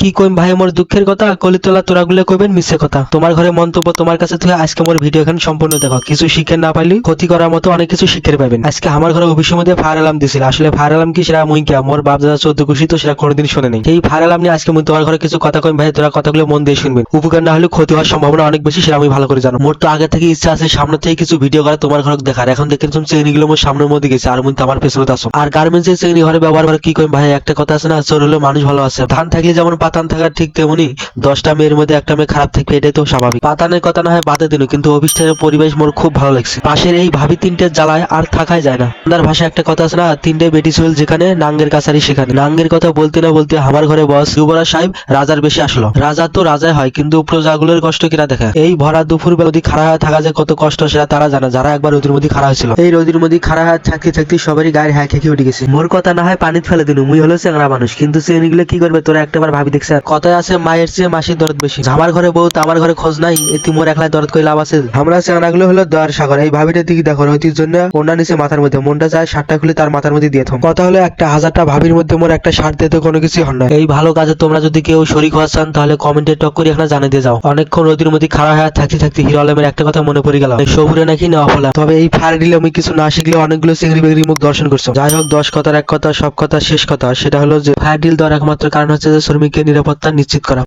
কি কইম ভাই মোর দুঃখের কথা, কলিতলা তোরা গুলো কইবেন মিছে কথা। তোমার ঘরে মন্তব্য তোমার কাছে থেকে আজকে মোর ভিডিও এখানে সম্পূর্ণ দেখো কিছু শিখে না পাইলি, ক্ষতি করার মতো অনেক কিছু শিখতে পাবেন আজকে আমার ঘরে অফিসের মধ্যে ফায়ার অ্যালার্ম দিছিল। আসলে ফায়ার অ্যালার্ম কি সেটা মুই কে মোর বাপ দাদা চৌদ্দ খুশি তো সেটা কোনোদিন শুনে নেই। এই ফায়ার অ্যালার্ম নিয়ে আজকে মুই তোমার ঘরে কিছু কথা কইম ভাই তোরা কথাগুলো মন দিয়ে শুনবেন। উপকার না হলে ক্ষতি হওয়ার সম্ভাবনা অনেক বেশি সেটা আমি ভালো করে জানো। মোর তো আগে থেকে ইচ্ছা আছে সামনে থেকে কিছু ভিডিও করে তোমার ঘরে দেখার এখন দেখেন তুমি চেংড়ি গুলো মোর সামনের মধ্যে গেছে আর মুই তো আমার পেছনে আসো আর গার্মেন্টস এর চেংড়ি ঘরে ব্যবহার করে কি কইম ভাই, একটা কথা আছে না চোর হলে মানুষ ভালো আছে। ধান থাকলে যেমন পাতান থাকার ঠিক তেমনি দশটা মেয়ের মধ্যে একটা মেয়ে খারাপ থাকবে এটাই তো স্বাভাবিক। পাতানের কথা না হয় বাদে দিন কিন্তু অফিসটার পরিবেশ মোর খুব ভালো লাগছে। পাশের এই ভাবি তিনটে জ্বালায় আর থাকাই যায় না। আপনার ভাষায় একটা কথা আছে না, তিনটে বেটি চুল যেখানে নাঙ্গের কাছারি সেখানে। নাঙ্গের কথা বলতে না বলতে আমার ঘরে বস যুবরাজ সাহেব রাজার বেশি আসলো। রাজা তো রাজাই হয়, কিন্তু প্রজাগুলোর কষ্ট কিনা দেখা। এই ভরা দুপুর বেলা যদি খাড়া হয়ে থাকা যে কত কষ্ট সেটা তারা জানে, যারা একবার রোদের মধ্যে খাড়া হয়েছিল। এই রোদের মধ্যে খাড়া হয়ে থাকতে থাকতে সবারই গায়ের হ্যাঁ খেয়ে উঠে গেছে। মোর কথা না হয় পানিতে ফেলে দিন, মুই হলো চেংড়া মানুষ, কিন্তু চেংড়িগুলো কি করবে, তোরা একটাবার ভাবি দেখছে কথায় আছে মায়ের চেয়ে মাসির দরদ বেশি। আমার ঘরে বউ আমার ঘরে খোঁজ নাই এতে মোর একলাই দরদ কই লাভ আছে? আমরা চেংড়াগুলো হলো দয়ার সাগর এই ভাবিটা দিকে দেখো জন্য ওনার নিচে মাথার মধ্যে মনটা যায় শার্টটা খুলে তার মাথার মধ্যে দিয়ে কথা হলো একটা হাজারটা ভাবির মধ্যে মোর একটা শার্ট দিতে কোনো কিছু হন না। এই ভালো কাজে তোমরা যদি কেউ শরিক হওয়া চান তাহলে কমেন্টে টক করে এখানে জানিয়ে দিয়ে যাও। অনেকক্ষণ নদীর মধ্যে খাড়া হয়ে থাকতে থাকতে হিরো আলমের একটা কথা মনে পড়ে গেল। সবুরে নাকি নেওয়া ফলা তবে এই ফায়ার ডিলে আমি কিছু না শিখলে অনেকগুলো চিংড়ি বেগড়ি মুখ দর্শন করছ যাই হোক দশ কথার এক কথা সব কথা শেষ কথা সেটা হলো যে ফায়ার ডিল দেওয়ার একমাত্র কারণ হচ্ছে যে শ্রমিকের নিরাপত্তা নিশ্চিত করা